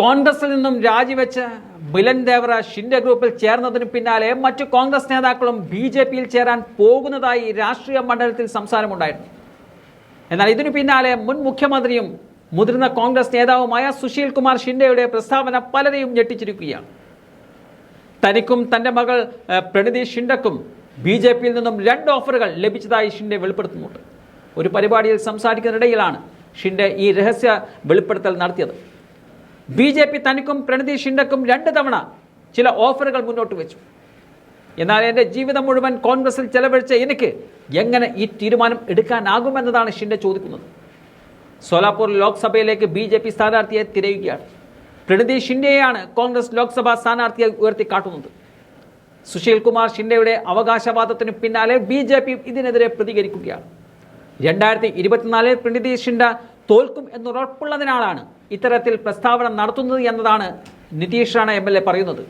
കോൺഗ്രസിൽ നിന്നും രാജിവെച്ച് ബിലൻ ദേവറ ഷിൻഡെ ഗ്രൂപ്പിൽ ചേർന്നതിന് പിന്നാലെ മറ്റു കോൺഗ്രസ് നേതാക്കളും ബി ജെ പിയിൽ ചേരാൻ പോകുന്നതായി രാഷ്ട്രീയ മണ്ഡലത്തിൽ സംസാരമുണ്ടായിരുന്നു. എന്നാൽ ഇതിനു പിന്നാലെ മുൻ മുഖ്യമന്ത്രിയും മുതിർന്ന കോൺഗ്രസ് നേതാവുമായ സുശീൽ കുമാർ ഷിൻഡെയുടെ പ്രസ്താവന പലരെയും ഞെട്ടിച്ചിരിക്കുകയാണ്. തനിക്കും തന്റെ മകൾ പ്രണിതി ഷിൻഡക്കും ബി ജെ പിയിൽ നിന്നും രണ്ട് ഓഫറുകൾ ലഭിച്ചതായി ഷിൻഡെ വെളിപ്പെടുത്തുന്നുണ്ട്. ഒരു പരിപാടിയിൽ സംസാരിക്കുന്നതിനിടയിലാണ് ഷിൻഡെ ഈ രഹസ്യ വെളിപ്പെടുത്തൽ നടത്തിയത്. ബി ജെ പി തനിക്കും പ്രണതി ഷിൻഡക്കും രണ്ട് തവണ ചില ഓഫറുകൾ മുന്നോട്ട് വെച്ചു. എന്നാൽ എന്റെ ജീവിതം മുഴുവൻ കോൺഗ്രസിൽ ചെലവഴിച്ച എനിക്ക് എങ്ങനെ ഈ തീരുമാനം എടുക്കാനാകുമെന്നതാണ് ഷിൻഡെ ചോദിക്കുന്നത്. സോലാപൂർ ലോക്സഭയിലേക്ക് ബി ജെ പി സ്ഥാനാർത്ഥിയെ തിരയുകയാണ്. പ്രണതി ഷിൻഡെയാണ് കോൺഗ്രസ് ലോക്സഭാ സ്ഥാനാർത്ഥിയെ ഉയർത്തിക്കാട്ടുന്നത് സുശീൽ കുമാർ ഷിൻഡെയുടെ അവകാശവാദത്തിന് പിന്നാലെ ബി ജെ പി ഇതിനെതിരെ പ്രതികരിക്കുകയാണ്. രണ്ടായിരത്തി ഇരുപത്തിനാലിൽ പ്രണതി ഷിൻഡ തോൽക്കും എന്നുറപ്പുള്ളതിനാലാണ് ഇത്തരത്തിൽ പ്രസ്താവന നടത്തുന്നത് എന്നതാണ് Nitesh Rane M L A പറയുന്നത്.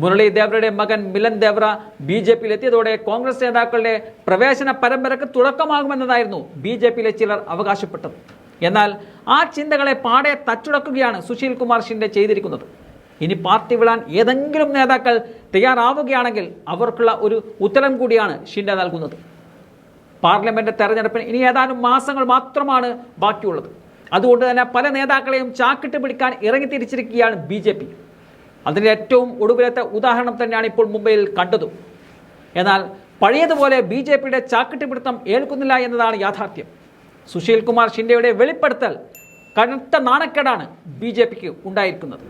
മുരളി ദേവറയുടെ മകൻ മിലൻ ദേവറ ബി ജെ പിയിൽ എത്തിയതോടെ കോൺഗ്രസ് നേതാക്കളുടെ പ്രവേശന പരമ്പരക്ക് തുടക്കമാകുമെന്നതായിരുന്നു ബി ജെ പിയിലെ ചിലർ അവകാശപ്പെട്ടത്. എന്നാൽ ആ ചിന്തകളെ പാടെ തച്ചുടക്കുകയാണ് സുശീൽ കുമാർ ഷിൻഡെ ചെയ്തിരിക്കുന്നത്. ഇനി പാർട്ടി വിടാൻ ഏതെങ്കിലും നേതാക്കൾ തയ്യാറാവുകയാണെങ്കിൽ അവർക്കുള്ള ഒരു ഉത്തരം കൂടിയാണ് ഷിൻഡെ നൽകുന്നത്. പാർലമെന്റ് തെരഞ്ഞെടുപ്പിന് ഇനി ഏതാനും മാസങ്ങൾ മാത്രമാണ് ബാക്കിയുള്ളത്. അതുകൊണ്ട് തന്നെ പല നേതാക്കളെയും ചാക്കിട്ട് പിടിക്കാൻ ഇറങ്ങിത്തിരിച്ചിരിക്കുകയാണ് ബി ജെ പി. അതിന്റെ ഏറ്റവും ഒടുവിലത്തെ ഉദാഹരണം തന്നെയാണ് ഇപ്പോൾ മുംബൈയിൽ കണ്ടതും. എന്നാൽ പഴയതുപോലെ ബി ജെ പിയുടെ ചാക്കിട്ട് പിടുത്തം ഏൽക്കുന്നില്ല എന്നതാണ് യാഥാർത്ഥ്യം. സുശീൽ കുമാർ ഷിൻഡെയുടെ വെളിപ്പെടുത്തൽ കനത്ത നാണക്കേടാണ് ബി ജെ പിക്ക് ഉണ്ടായിരിക്കുന്നത്.